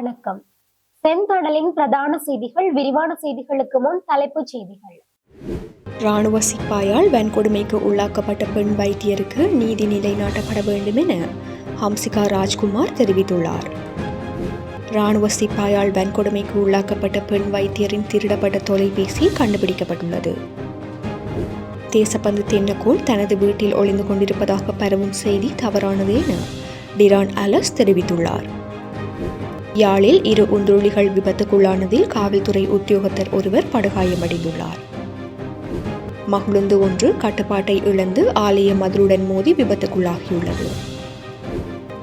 வணக்கம். செந்தடலின் பிரதான செய்திகள் விரிவான செய்திகளுக்கு முன் தலைப்புச் செய்திகள். ராணுவ சிப்பாயால் வன்கொடுமைக்கு உள்ளாக்கப்பட்ட பெண் வைத்தியருக்கு நீதி நிலைநாட்டப்பட வேண்டும் என ஹம்சிகா ராஜ்குமார் தெரிவித்துள்ளார். ராணுவ சிப்பாயால் வன்கொடுமைக்கு உள்ளாக்கப்பட்ட பெண் வைத்தியரின் திருடப்பட்ட தொலைபேசி கண்டுபிடிக்கப்பட்டுள்ளது. தேசப்பந்து தென்னக்கோள் தனது வீட்டில் ஒளிந்து கொண்டிருப்பதாக பரவும் செய்தி தவறானது என டிரான் அலஸ் தெரிவித்துள்ளார். யாழில் இரு உந்துருளிகள் விபத்துக்குள்ளானதில் காவல்துறை உத்தியோகத்தர் ஒருவர் படுகாயமடைந்துள்ளார். மகுழுந்து ஒன்று கட்டுப்பாட்டை இழந்து ஆலய மதுருடன் மோதி விபத்துக்குள்ளாகியுள்ளது.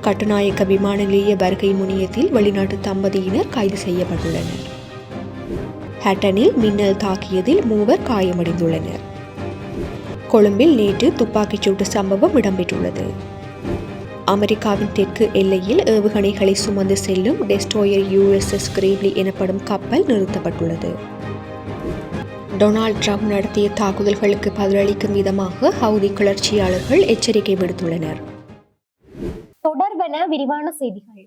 கட்டுநாயக்க விமான நிலைய வருகை முனையத்தில் வெளிநாட்டு தம்பதியினர் கைது செய்யப்பட்டுள்ளனர். ஹட்டனில் மின்னல் தாக்கியதில் மூவர் காயமடைந்துள்ளனர். கொழும்பில் நேற்று துப்பாக்கிச் சூட்டு சம்பவம் இடம்பெற்றுள்ளது. அமெரிக்காவின் தெற்கு எல்லையில் ஏவுகணைகளை சுமந்து செல்லும் டெஸ்ட்ரோயர் யுஎஸ்எஸ் கிரேவ்லி எனப்படும் கப்பல் நிறுத்தப்பட்டுள்ளது. டொனால்ட் ட்ரம்ப் நடத்திய தாக்குதல்களுக்கு பதிலளிக்கும் விதமாக ஹவுதி கிளர்ச்சியாளர்கள் எச்சரிக்கை விடுத்துள்ளனர். தொடர்பென விரிவான செய்திகள்.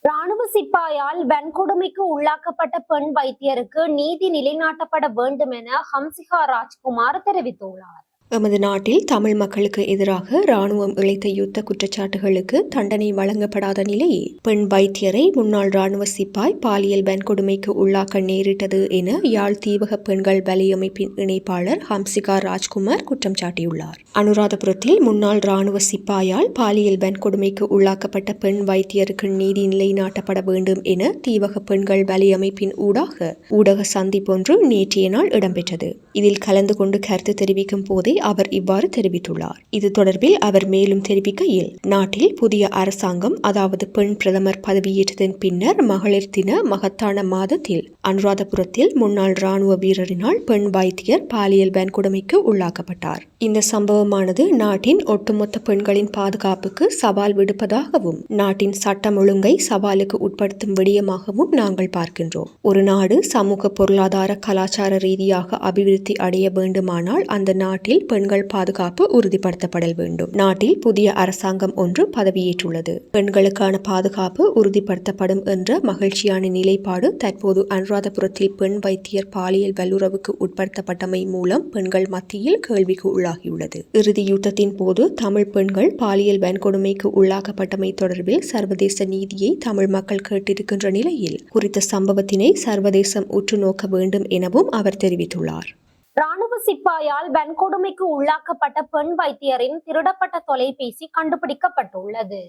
ராணுவ சிப்பாயால் வன்கொடுமைக்கு உள்ளாக்கப்பட்ட பெண் வைத்தியருக்கு நீதி நிலைநாட்டப்பட வேண்டும் என ஹம்சிகா ராஜ்குமார் தெரிவித்துள்ளார். எமது நாட்டில் தமிழ் மக்களுக்கு எதிராக ராணுவம் இழைத்த யுத்த குற்றச்சாட்டுகளுக்கு தண்டனை வழங்கப்படாத நிலை. பெண் வைத்தியரை முன்னாள் ராணுவ சிப்பாய் பாலியல் வன்கொடுமைக்கு உள்ளாக்க நேரிட்டது என யாழ் தீவக பெண்கள் வலையமைப்பின் இணைப்பாளர் ஹம்சிகா ராஜ்குமார் குற்றம் சாட்டியுள்ளார். அனுராதபுரத்தில் முன்னாள் ராணுவ சிப்பாயால் பாலியல் வன்கொடுமைக்கு உள்ளாக்கப்பட்ட பெண் வைத்தியருக்கு நீதி நிலைநாட்டப்பட வேண்டும் என தீவக பெண்கள் வலையமைப்பின் ஊடாக ஊடக சந்திப்பொன்று நேற்றைய நாள் இடம்பெற்றது. இதில் கலந்து கொண்டு கருத்து தெரிவிக்கும் போதே அவர் இவ்வாறு தெரிவித்துள்ளார். இது தொடர்பில் அவர் மேலும் தெரிவிக்கையில் நாட்டில் புதிய அரசாங்கம் அதாவது பெண் பிரதமர் பதவியேற்றதன் பின்னர் மகளிர் தின மகத்தான மாதத்தில் அனுராதபுரத்தில் முன்னாள் ராணுவ வீரரினால் பெண் வைத்தியர் பாலியல் வன்கொடுமைக்கு உள்ளாக்கப்பட்டார். இந்த சம்பவமானது நாட்டின் ஒட்டுமொத்த பெண்களின் பாதுகாப்புக்கு சவால் விடுப்பதாகவும் நாட்டின் சட்டம் ஒழுங்கை சவாலுக்கு உட்படுத்தும் விடயமாகவும் நாங்கள் பார்க்கின்றோம். ஒரு நாடு சமூக பொருளாதார கலாச்சார ரீதியாக அபிவிருத்தி அடைய வேண்டுமானால் அந்த நாட்டில் பெண்கள் பாதுகாப்பு உறுதிப்படுத்தப்படல் வேண்டும். நாட்டில் புதிய அரசாங்கம் ஒன்று பதவியேற்றுள்ளது. பெண்களுக்கான பாதுகாப்பு உறுதிப்படுத்தப்படும் என்ற மகிழ்ச்சியான நிலைப்பாடு தற்போது அனுராதபுரத்தில் பெண் வைத்தியர் பாலியல் வல்லுறவுக்கு உட்படுத்தப்பட்டமை மூலம் பெண்கள் மத்தியில் கேள்விக்கு உள்ளாகியுள்ளது. இறுதி யுத்தத்தின் போது தமிழ் பெண்கள் பாலியல் வன்கொடுமைக்கு உள்ளாக்கப்பட்டமை தொடர்பில் சர்வதேச நீதியை தமிழ் மக்கள் கேட்டிருக்கின்ற நிலையில் குறித்த சம்பவத்தினை சர்வதேசம் உற்று நோக்க வேண்டும் எனவும் அவர் தெரிவித்துள்ளார். ராணுவ சிப்பாயால் வன்கொடுமைக்கு உள்ளாக்கப்பட்ட பெண் வைத்தியரின் திருடப்பட்ட தொலைபேசி கண்டுபிடிக்கப்பட்டுள்ளது.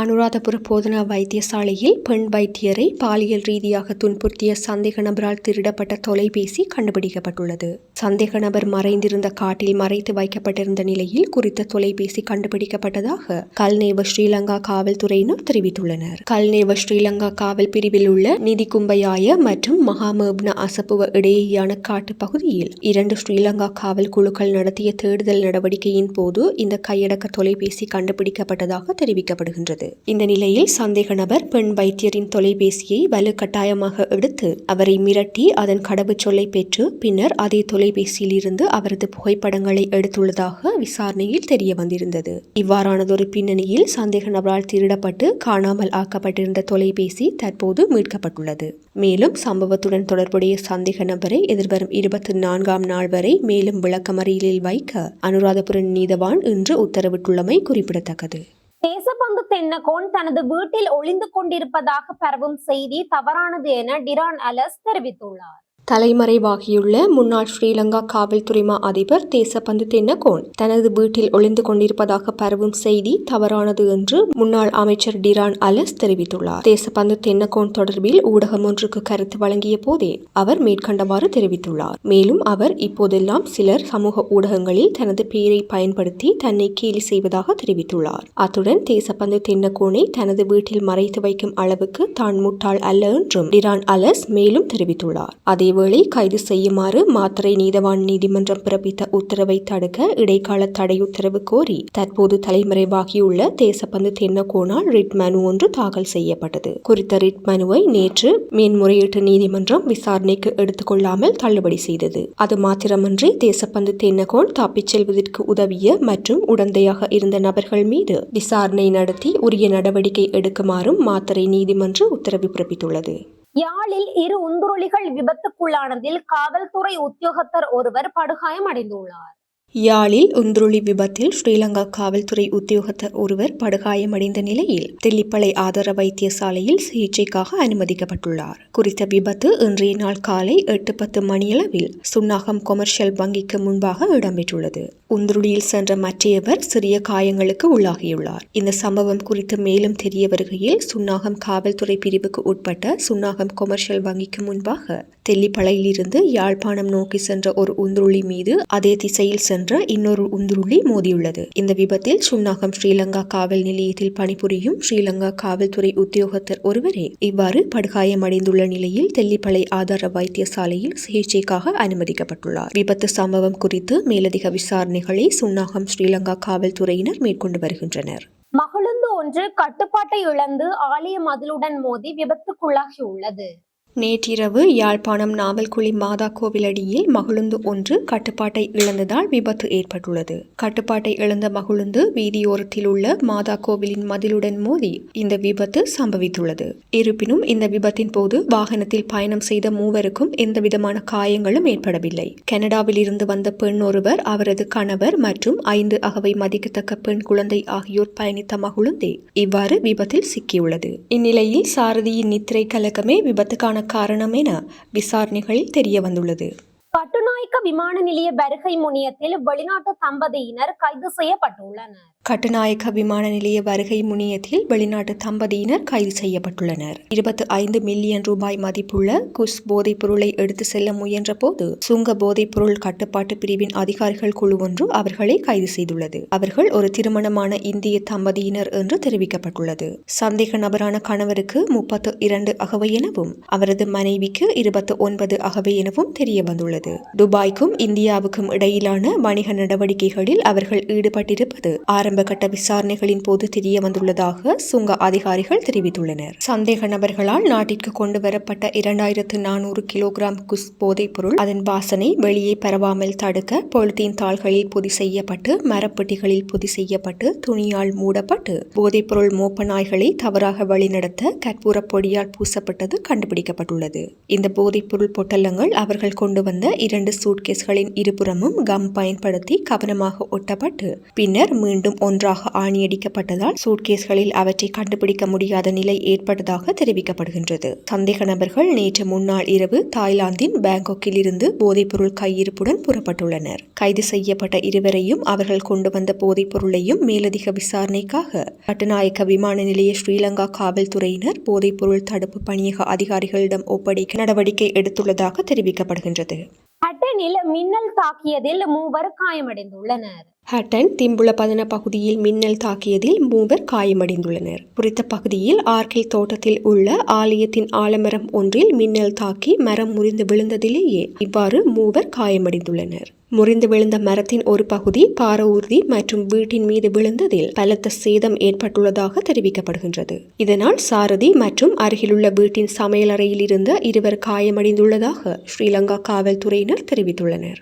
அனுராதபுர போதனா வைத்தியசாலையில் பெண் வைத்தியரை பாலியல் ரீதியாக துன்புறுத்திய சந்தேக நபரால் திருடப்பட்ட தொலைபேசி கண்டுபிடிக்கப்பட்டுள்ளது. சந்தேக நபர் மறைந்திருந்த காட்டில் மறைத்து வைக்கப்பட்டிருந்த நிலையில் குறித்த தொலைபேசி கண்டுபிடிக்கப்பட்டதாக கல்நேவ ஸ்ரீலங்கா காவல்துறையினர் தெரிவித்துள்ளனர். கல்நேவ ஸ்ரீலங்கா காவல் பிரிவில் உள்ள நிதி கும்பையாய மற்றும் மகாமேப்ன அசப்புவ இடையேயான காட்டு பகுதியில் இரண்டு ஸ்ரீலங்கா காவல் குழுக்கள் நடத்திய தேடுதல் நடவடிக்கையின் போது இந்த கையடக்க தொலைபேசி கண்டுபிடிக்கப்பட்டதாக தெரிவிக்கப்படுகின்றது. இந்த நிலையில் சந்தேக நபர் பெண் வைத்தியரின் தொலைபேசியை வலுக்கட்டாயமாக எடுத்து அவரை மிரட்டி அதன் கடவுச்சொல்லை பெற்று பின்னர் அதே தொலைபேசியில் இருந்து அவரது புகைப்படங்களை எடுத்துள்ளதாக விசாரணையில் தெரிய வந்திருந்தது. இவ்வாறானதொரு பின்னணியில் சந்தேக நபரால் திருடப்பட்டு காணாமல் ஆக்கப்பட்டிருந்த தொலைபேசி தற்போது மீட்கப்பட்டுள்ளது. மேலும் சம்பவத்துடன் தொடர்புடைய சந்தேக நபரை எதிர்வரும் இருபத்தி நான்காம் நாள் வரை மேலும் விளக்கமறியலில் வைக்க அனுராதபுரம் நீதவான் இன்று உத்தரவிட்டுள்ளமை குறிப்பிடத்தக்கது. தேசபந்து தென்னகோன் தனது வீட்டில் ஒளிந்து கொண்டிருப்பதாக பரவும் செய்தி தவறானது என டிரான் அலஸ் தெரிவித்துள்ளார். தலைமறைவாகியுள்ள முன்னாள் ஸ்ரீலங்கா காவல்துறை மா அதிபர் தேசப்பந்து தென்னகோன். தனது வீட்டில் ஒளிந்து கொண்டிருப்பதாக பரவும் செய்தி தவறானது என்று முன்னாள் அமைச்சர் டிரான் அலஸ் தெரிவித்துள்ளார். தேசப்பந்து தென்னகோன் தொடர்பில் ஊடகம் ஒன்றுக்கு கருத்து வழங்கிய போதே அவர் மேற்கண்டவாறு தெரிவித்துள்ளார். மேலும் அவர் இப்போதெல்லாம் சிலர் சமூக ஊடகங்களில் தனது பெயரை பயன்படுத்தி தன்னை கேலி செய்வதாக தெரிவித்துள்ளார். அத்துடன் தேசப்பந்து தென்னகோனை தனது வீட்டில் மறைத்து வைக்கும் அளவுக்கு தான் முட்டாள் அல்ல என்றும் டிரான் அலஸ் மேலும் தெரிவித்துள்ளார். அதே அதேவேளை கைது செய்யுமாறு மாத்தறை நீதவான் நீதிமன்றம் பிறப்பித்த உத்தரவை தடுக்க இடைக்கால தடை உத்தரவு கோரி தற்போது தலைமறைவாகியுள்ள தேசப்பந்து தென்னகோனால் ரிட் மனு ஒன்று தாக்கல் செய்யப்பட்டது. குறித்த ரிட் மனுவை நேற்று மேன்முறையீட்டு நீதிமன்றம் விசாரணைக்கு எடுத்துக்கொள்ளாமல் தள்ளுபடி செய்தது. அது மாத்திரமன்றி தேசப்பந்து தென்னகோன் தப்பிச் செல்வதற்கு உதவிய மற்றும் உடந்தையாக இருந்த நபர்கள் மீது விசாரணை நடத்தி உரிய நடவடிக்கை எடுக்குமாறும் மாத்தறை நீதிமன்றம் உத்தரவு பிறப்பித்துள்ளது. யாழில் இரு உந்துருளிகள் விபத்துக்குள்ளானதில் காவல்துறை உத்தியோகத்தர் ஒருவர் படுகாயம் அடைந்துள்ளார். யாழில் உந்துருளி விபத்தில் ஸ்ரீலங்கா காவல்துறை உத்தியோகத்தர் ஒருவர் படுகாயமடைந்த நிலையில் தெல்லிப்பளை ஆதார வைத்தியசாலையில் சிகிச்சைக்காக அனுமதிக்கப்பட்டுள்ளார். குறித்த விபத்து இன்றைய நாள் காலை எட்டு பத்து மணியளவில் சுன்னாகம் கொமர்ஷியல் வங்கிக்கு முன்பாக இடம்பெற்றுள்ளது. உந்துருளியில் சென்ற மற்றையவர் சிறிய காயங்களுக்கு உள்ளாகியுள்ளார். இந்த சம்பவம் குறித்து மேலும் தெரிய வருகையில் சுன்னாகம் காவல்துறை பிரிவுக்கு உட்பட்ட சுன்னாகம் கொமர்ஷியல் வங்கிக்கு முன்பாக தெல்லிப்பளையிலிருந்து யாழ்ப்பாணம் நோக்கி சென்ற ஒரு உந்துருளி மீது அதே திசையில் சென்ற இன்னொரு உந்துருளி மோதியுள்ளது. இந்த விபத்தில் சுன்னாகம் ஸ்ரீலங்கா காவல் நிலையத்தில் பணிபுரியும் ஸ்ரீலங்கா காவல்துறை உத்தியோகத்தர் ஒருவரே இவ்வாறு படுகாயமடைந்துள்ள நிலையில் தெல்லிப்பளை ஆதார வைத்தியசாலையில் சிகிச்சைக்காக அனுமதிக்கப்பட்டுள்ளார். விபத்து சம்பவம் குறித்து மேலதிக விசாரணை விசாரணைகளை சுன்னாகம் ஸ்ரீலங்கா காவல்துறையினர் மேற்கொண்டு வருகின்றனர். மகளுந்து ஒன்று கட்டுப்பாட்டை இழந்து ஆலய மதிலுடன் மோதி விபத்துக்குள்ளாகியுள்ளது. நேற்றிரவு யாழ்ப்பாணம் நாவல்குழி மாதா கோவிலடியில் மகளுந்து ஒன்று கட்டுப்பாட்டை இழந்ததால் விபத்து ஏற்பட்டுள்ளது. கட்டுப்பாட்டை இழந்த மகளுந்து வீதியோரத்தில் உள்ள மாதா கோவிலின் மதிலுடன் மோதி இந்த விபத்து சம்பவித்துள்ளது. இருப்பினும் இந்த விபத்தின் போது வாகனத்தில் பயணம் செய்த மூவருக்கும் எந்தவிதமான காயங்களும் ஏற்படவில்லை. கனடாவில் இருந்து வந்த பெண் ஒருவர் அவரது கணவர் மற்றும் ஐந்து அகவை மதிக்கத்தக்க பெண் குழந்தை ஆகியோர் பயணித்த மகளுந்தே இவ்வாறு விபத்தில் சிக்கியுள்ளது. இந்நிலையில் சாரதியின் நித்திரை கலக்கமே விபத்துக்கான காரணம் என விசாரணைகளில் தெரிய வந்துள்ளது கட்டுநாயக்க விமான நிலைய வருகை முனியத்தில் வெளிநாட்டு தம்பதியினர் கைது செய்யப்பட்டுள்ளனர். கட்டுநாயக்க விமான நிலைய வருகை முனையத்தில் வெளிநாட்டு தம்பதியினர் கைது செய்யப்பட்டுள்ளனர். இருபத்தி ஐந்து மில்லியன் ரூபாய் மதிப்புள்ள குஸ் போதைப் பொருளை எடுத்து செல்ல முயன்றபோது சுங்க போதைப் பொருள் கட்டுப்பாட்டு பிரிவின் அதிகாரிகள் குழு ஒன்று அவர்களை கைது செய்துள்ளது. அவர்கள் ஒரு திருமணமான இந்திய தம்பதியினர் என்று தெரிவிக்கப்பட்டுள்ளது. சந்தேக நபரான கணவருக்கு முப்பத்து இரண்டு அகவை எனவும் அவரது மனைவிக்கு இருபத்தி ஒன்பது அகவை எனவும் தெரிய வந்துள்ளது துபாய்க்கும் இந்தியாவுக்கும் இடையிலான வணிக நடவடிக்கைகளில் அவர்கள் ஈடுபட்டிருப்பது ஆரம்ப கட்ட விசாரணைகளின் போது தெரிய வந்துள்ளதாக சுங்க அதிகாரிகள் தெரிவித்துள்ளனர். சந்தேக நபர்களால் நாட்டிற்கு கொண்டு வரப்பட்ட இரண்டாயிரத்து நானூறு கிலோகிராம் குஸ் போதைப் பொருள் அதன் வாசனை வெளியே பரவாமல் தடுக்க பொலித்தீன் தாள்களில் பொதி செய்யப்பட்டு மரப்பெட்டிகளில் பொதி செய்யப்பட்டு துணியால் மூடப்பட்டு போதைப் பொருள் மோப்ப நாய்களை தவறாக வழிநடத்த கற்பூர பொடியால் பூசப்பட்டது கண்டுபிடிக்கப்பட்டுள்ளது. இந்த போதைப் பொருள் பொட்டலங்கள் அவர்கள் கொண்டு வந்த இரண்டு சூட்கேஸ்களின் இருபுறமும் கம் பயன்படுத்தி கவனமாக ஒட்டப்பட்டு பின்னர் மீண்டும் ஒன்றாக ஆணியடிக்கப்பட்டதால் சூட்கேஸ்களில் அவற்றை கண்டுபிடிக்க முடியாத நிலை ஏற்பட்டதாக தெரிவிக்கப்படுகின்றது. சந்தேக நபர்கள் நேற்று முன்னாள் இரவு தாய்லாந்தின் பேங்காக்கில் இருந்து போதைப்பொருள் கையிருப்புடன் புறப்பட்டுள்ளனர். கைது செய்யப்பட்ட இருவரையும் அவர்கள் கொண்டு வந்த போதைப்பொருளையும் மேலதிக விசாரணைக்காக கட்டுநாயக்க விமான நிலைய ஸ்ரீலங்கா காவல்துறையினர் போதைப்பொருள் தடுப்பு பணியக அதிகாரிகளிடம் ஒப்படைக்க நடவடிக்கை எடுத்துள்ளதாக தெரிவிக்கப்படுகின்றது. ஹட்டனில் மின்னல் தாக்கியதில் மூவர் காயமடைந்துள்ளனர். ஹட்டன் திம்புல பதன பகுதியில் மின்னல் தாக்கியதில் மூவர் காயமடைந்துள்ளனர். குறித்த பகுதியில் ஆர்கில் தோட்டத்தில் உள்ள ஆலயத்தின் ஆலமரம் ஒன்றில் மின்னல் தாக்கி மரம் முறிந்து விழுந்ததிலேயே இவ்வாறு மூவர் காயமடைந்துள்ளனர். முறிந்து விழுந்த மரத்தின் ஒரு பகுதி பார ஊர்தி மற்றும் வீட்டின் மீது விழுந்ததில் பலத்த சேதம் ஏற்பட்டுள்ளதாக தெரிவிக்கப்படுகின்றது. இதனால் சாரதி மற்றும் அருகிலுள்ள வீட்டின் சமையலறையில் இருந்த இருவர் காயமடைந்துள்ளதாக ஸ்ரீலங்கா காவல்துறையினர் தெரிவித்துள்ளனர்.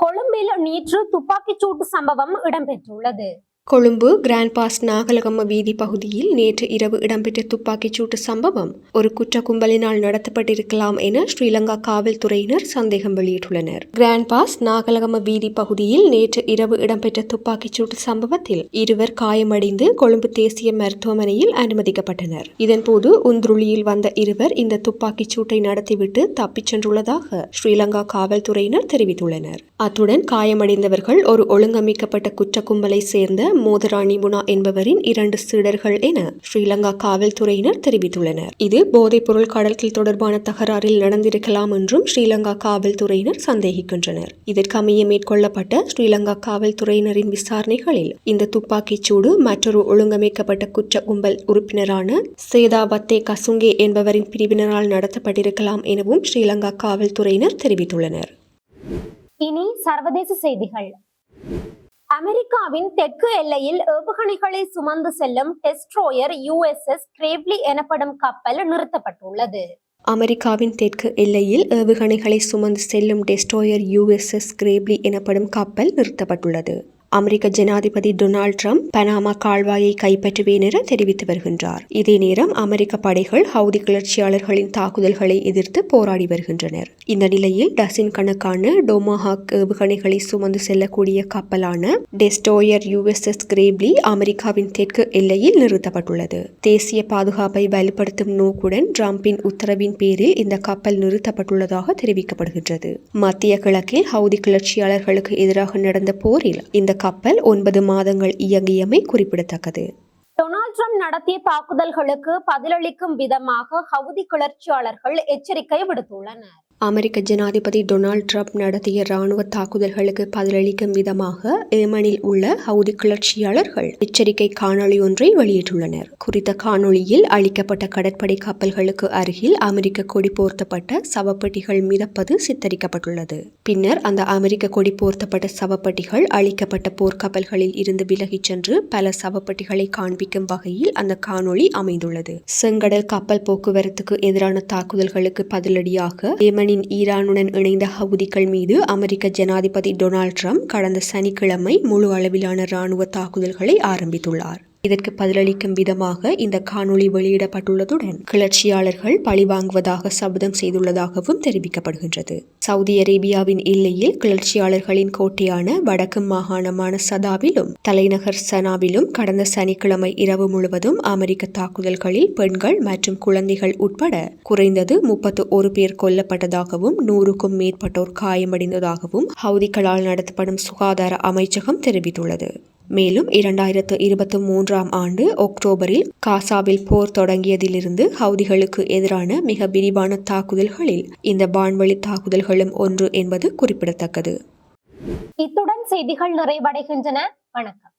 கொழும்பில் நேற்று துப்பாக்கிச் சூட்டு சம்பவம் இடம்பெற்றுள்ளது. கொழும்பு கிராண்ட் பாஸ் நாகலகம்ம வீதி பகுதியில் நேற்று இரவு இடம்பெற்ற துப்பாக்கிச் சூட்டு சம்பவம் ஒரு குற்ற கும்பலினால் நடத்தப்பட்டிருக்கலாம் என ஸ்ரீலங்கா காவல்துறையினர் சந்தேகம் வெளியிட்டுள்ளனர். கிராண்ட் பாஸ் நாகலகம்ம வீதி பகுதியில் நேற்று இரவு இடம்பெற்ற துப்பாக்கிச் சூட்டு சம்பவத்தில் இருவர் காயமடைந்து கொழும்பு தேசிய மருத்துவமனையில் அனுமதிக்கப்பட்டனர். இதன்போது உந்துருளியில் வந்த இருவர் இந்த துப்பாக்கிச் சூட்டை நடத்திவிட்டு தப்பிச் சென்றுள்ளதாக ஸ்ரீலங்கா காவல்துறையினர் தெரிவித்துள்ளனர். அத்துடன் காயமடைந்தவர்கள் ஒரு ஒழுங்கமைக்கப்பட்ட குற்ற கும்பலை சேர்ந்த மோதராணி குணா என்பவரின் இரண்டு சீடர்கள் என ஸ்ரீலங்கா காவல்துறையினர் தெரிவித்துள்ளனர். இது போதைப்பொருள் கடத்தல் தொடர்பான தகராறில் நடந்திருக்கலாம் என்றும் ஸ்ரீலங்கா காவல்துறையினர் சந்தேகிக்கின்றனர். இதற்கமைய மேற்கொள்ளப்பட்ட ஸ்ரீலங்கா காவல்துறையினரின் விசாரணைகளில் இந்த துப்பாக்கிச் சூடு மற்றொரு ஒழுங்கமைக்கப்பட்ட குற்ற கும்பல் உறுப்பினரான சேதாபத்தே கசுங்கே என்பவரின் பிரிவினரால் நடத்தப்பட்டிருக்கலாம் எனவும் ஸ்ரீலங்கா காவல்துறையினர் தெரிவித்துள்ளனர். இனி சர்வதேச செய்திகள். அமெரிக்காவின் தெற்கு எல்லையில் ஏவுகணைகளை சுமந்து செல்லும் டெஸ்ட்ரோயர் யுஎஸ்எஸ் கிரேவ்லி எனப்படும் கப்பல் நிறுத்தப்பட்டுள்ளது. அமெரிக்காவின் தெற்கு எல்லையில் ஏவுகணைகளை சுமந்து செல்லும் டெஸ்ட்ரோயர் யுஎஸ்எஸ் கிரேப்லி எனப்படும் கப்பல் நிறுத்தப்பட்டுள்ளது. அமெரிக்க ஜனாதிபதி டொனால்ட் ட்ரம்ப் பனாமா கால்வாயை கைப்பற்றுவேன் என தெரிவித்து வருகின்றார். இதே நேரம் அமெரிக்க படைகள் ஹவுதி கிளர்ச்சியாளர்களின் தாக்குதல்களை எதிர்த்து போராடி வருகின்றனர். இந்த நிலையில் டசின் கணக்கான டோமாஹாக் ஏவுகணைகளை சுமந்து செல்லக்கூடிய கப்பலான டெஸ்டோயர் யுஎஸ்எஸ் கிரேப்லி அமெரிக்காவின் தெற்கு எல்லையில் நிறுத்தப்பட்டுள்ளது. தேசிய பாதுகாப்பை வலுப்படுத்தும் நோக்குடன் டிரம்பின் உத்தரவின் பேரில் இந்த கப்பல் நிறுத்தப்பட்டுள்ளதாக தெரிவிக்கப்படுகின்றது. மத்திய கிழக்கில் ஹவுதி கிளர்ச்சியாளர்களுக்கு எதிராக நடந்த போரில் இந்த கப்பல் ஒன்பது மாதங்கள் இயங்கியமை குறிப்பிடத்தக்கது. டொனால்ட் ட்ரம்ப் நடத்திய தாக்குதல்களுக்கு பதிலளிக்கும் விதமாக ஹவுதி கிளர்ச்சியாளர்கள் எச்சரிக்கை விடுத்துள்ளனர். அமெரிக்க ஜனாதிபதி டொனால்ட் ட்ரம்ப் நடத்திய இராணுவ தாக்குதல்களுக்கு பதிலளிக்கும் விதமாக ஏமனில் உள்ள ஹவுதி கிளர்ச்சியாளர்கள் எச்சரிக்கை காணொளி ஒன்றை வெளியிட்டுள்ளனர். குறித்த காணொளியில் அளிக்கப்பட்ட கடற்படை கப்பல்களுக்கு அருகில் அமெரிக்க கொடி போர்த்தப்பட்ட சவப்பெட்டிகள் மிதப்பது சித்தரிக்கப்பட்டுள்ளது. பின்னர் அந்த அமெரிக்க கொடி போர்த்தப்பட்ட சவப்பெட்டிகள் அளிக்கப்பட்ட போர்க்கப்பல்களில் இருந்து விலகிச் சென்று பல சவப்பெட்டிகளை காண்பிக்கும் வகையில் அந்த காணொளி அமைந்துள்ளது. செங்கடல் கப்பல் போக்குவரத்துக்கு எதிரான தாக்குதல்களுக்கு பதிலடியாக ஈரானின் ஈரானுடன் இணைந்த ஹவுதிகள் மீது அமெரிக்க ஜனாதிபதி டொனால்ட் ட்ரம்ப் கடந்த சனிக்கிழமை முழு அளவிலான ராணுவ தாக்குதல்களை ஆரம்பித்துள்ளார். இதற்கு பதிலளிக்கும் விதமாக இந்த காணொளி வெளியிடப்பட்டுள்ளதுடன் கிளர்ச்சியாளர்கள் பழிவாங்குவதாக சபதம் செய்துள்ளதாகவும் தெரிவிக்கப்படுகின்றது. சவுதி அரேபியாவின் எல்லையில் கிளர்ச்சியாளர்களின் கோட்டையான வடக்கு மாகாணமான சதாவிலும் தலைநகர் சனாவிலும் கடந்த சனிக்கிழமை இரவு முழுவதும் அமெரிக்க தாக்குதல்களில் பெண்கள் மற்றும் குழந்தைகள் உட்பட குறைந்தது முப்பத்து ஒரு பேர் கொல்லப்பட்டதாகவும் நூறுக்கும் மேற்பட்டோர் காயமடைந்ததாகவும் ஹவுதிகளால் நடத்தப்படும் சுகாதார அமைச்சகம் தெரிவித்துள்ளது. மேலும் இரண்டாயிரத்து இருபத்தி மூன்றாம் ஆண்டு அக்டோபரில் காசாவில் போர் தொடங்கியதிலிருந்து ஹவுதிகளுக்கு எதிரான மிக விரிவான தாக்குதல்களில் இந்த வான்வழி தாக்குதல்கள் தாக்குதல்களும் ஒன்று என்பது குறிப்பிடத்தக்கது. இத்துடன் செய்திகள் நிறைவடைகின்றன. வணக்கம்.